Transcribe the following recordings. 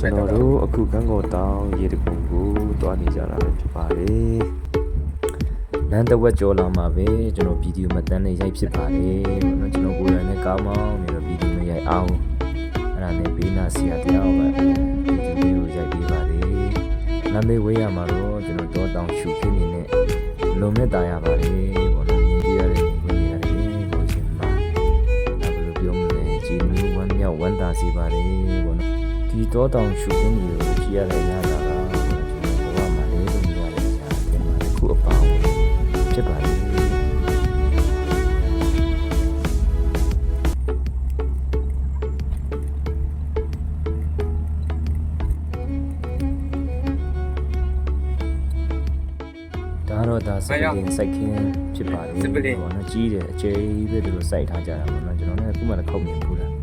ကျွန်တော်တို့အခုကန်းကောတောင်ရေတကုံကိုတွားနေကြတာပဲဖြစ်ပါတယ်လမ်းတစ်ဝက်ကျော်လာမှာပဲကျွန်တော်ဗီဒီယိုမှတ်တမ်းနဲ့ရိုက်ဖြစ်ပါတယ်ဘောနော်ကျွန်တော်ကိုယ်တိုင်နဲ့ကားမောင်းနေတော့ဗီဒီယိုနဲ့ရိုက်အောင်အဲ့ဒါနဲ့ဘေးနာဆရာတယောက်ကဗီဒီယိုရိုက်ပေးပါတယ်နာမည်ဝေးရမှာတော့ကျွန်တော်တော့တောင်ရှုခင်းနေနဲ့လုံမဲ့တာရပါတယ်ဘောနော်မြင်ကြရတဲ့ဝင်နေရတယ်ဘောရှင်မဒါဘယ်လိုပြောမလဲဂျီနူဝမ်းမြောက်ဝမ်းသာစီပါတယ်ဘောနော် ဒီတော့တောင်ရှုခင်းနေကိုကြည့်ရတဲ့ညတာကကျွန်တော်ဘဝမှာလေးလို့မရတဲ့ညတင်မှာတစ်ခုအပေါင်းဖြစ်ပါလေဒါတော့ဒါစပလင်စိုက်ခင်းဖြစ်ပါလေဘောနော်ကြီးတယ်အကျယ်ကြီးပဲသူတို့စိုက်ထားကြတာဘောနော်ကျွန်တော်လည်းအခုမှတစ်ခေါက်မြင်ဘူးလား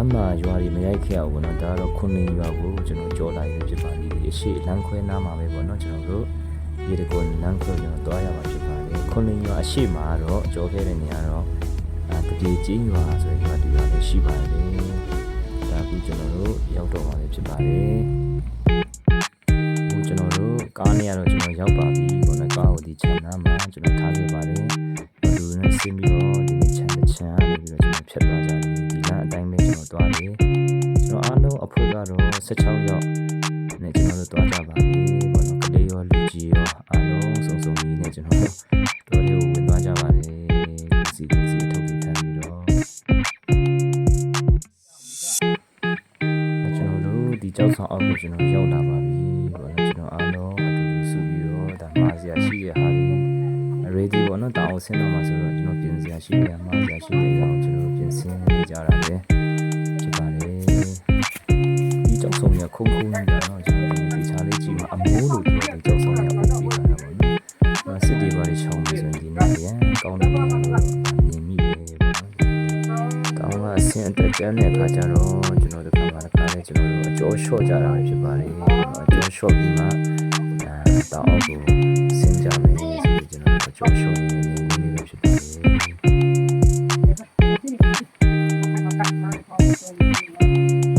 မ်းမှာရွာတွေမရိုက်ခဲ့အောင်ပေါ့နော်ဒါကတော့ခွန်လင်းရွာကိုကျွန်တော်ကြောလာရဖြစ်ပါလိမ့်အရှိလမ်းခွဲနားမှာပဲပေါ့နော်ကျွန်တော်တို့ရေတကွန်လမ်းခွဲကျွန်တော်တွားရမှာဖြစ်ပါတယ်ခွန်လင်းရွာအရှိမှာတော့ကြောခဲ့တဲ့နေရာတော့အာတတိကြီးရွာဆိုရင်ရွာတူရွာလည်းရှိပါတယ်ဒါကူကျွန်တော်တို့ရောက်တော့မှာလည်းဖြစ်ပါတယ်ဟိုကျွန်တော်တို့ကားနေရတော့ကျွန်တော်ရောက်ပါပြီပေါ့နော်ကားကိုဒီခြံနားမှာကျွန်တော်ထားခဲ့ပါတယ်လူတွေနဲ့ဆင်းပြီးတော့ဒီနေ့ခြံတစ်ခြံနေပြီးတော့ကျွန်တော်ဖြတ်သွားကြတယ်ဒီလမ်းအ တိုင်းပဲကျွန်တော်သွားတယ်ကျွန်တော်အားလုံးအဖွဲ့ကတော့16ယောက်နဲ့ကျွန်တော်တို့သွားကြပါပြီပေါ့နော်ကလေးရောလူကြီးရောအားလုံးစုံစုံကြီးနဲ့ကျွန်တော်တို့တော်လေးကိုဝင်သွားကြပါတယ်စီစီအထုတ်လေးထမ်းပြီးတော့ကျွန်တော်တို့ဒီကြောက်ဆောင်အောက်ကိုကျွန်တော်ရောက်လာပါပြီပေါ့နော် ready ပေါ့နော်တောင်းအောင်ဆင်းတော့မှာဆိုတော့ကျွန်တော်ပြင်စရာရှိတဲ့မာစရာရှိတဲ့အကြောင်းကျွန်တော်ပြင်ဆင်နေကြတာပဲဖြစ်ပါတယ်ဒီကြောက်ဆောင်ရခုံခုံနေတာတော့ကျွန်တော်ဒီချားလေးကြည့်မှာအမိုးလို့ပြောတဲ့ကြောက်ဆောင်ရပုံပြထားတာပေါ့နော်စစ်တီပါလေးချောင်းပြီးဆိုရင်ဒီနေ့ရန်ကောင်းတယ်လို့မြင်မိပဲပေါ့နော်ကောင်းကအဆင်အတက်ကျန်းတဲ့အခါကျတော့ကျွန်တော်တို့ကမှတစ်ခါလေကျွန်တော်တို့အကျော်လျှော့ကြတာဖြစ်ပါလေအကျော်လျှော့ပြီးမှအဲတောင်းအောင် 就是说你的年龄越来越大。thank you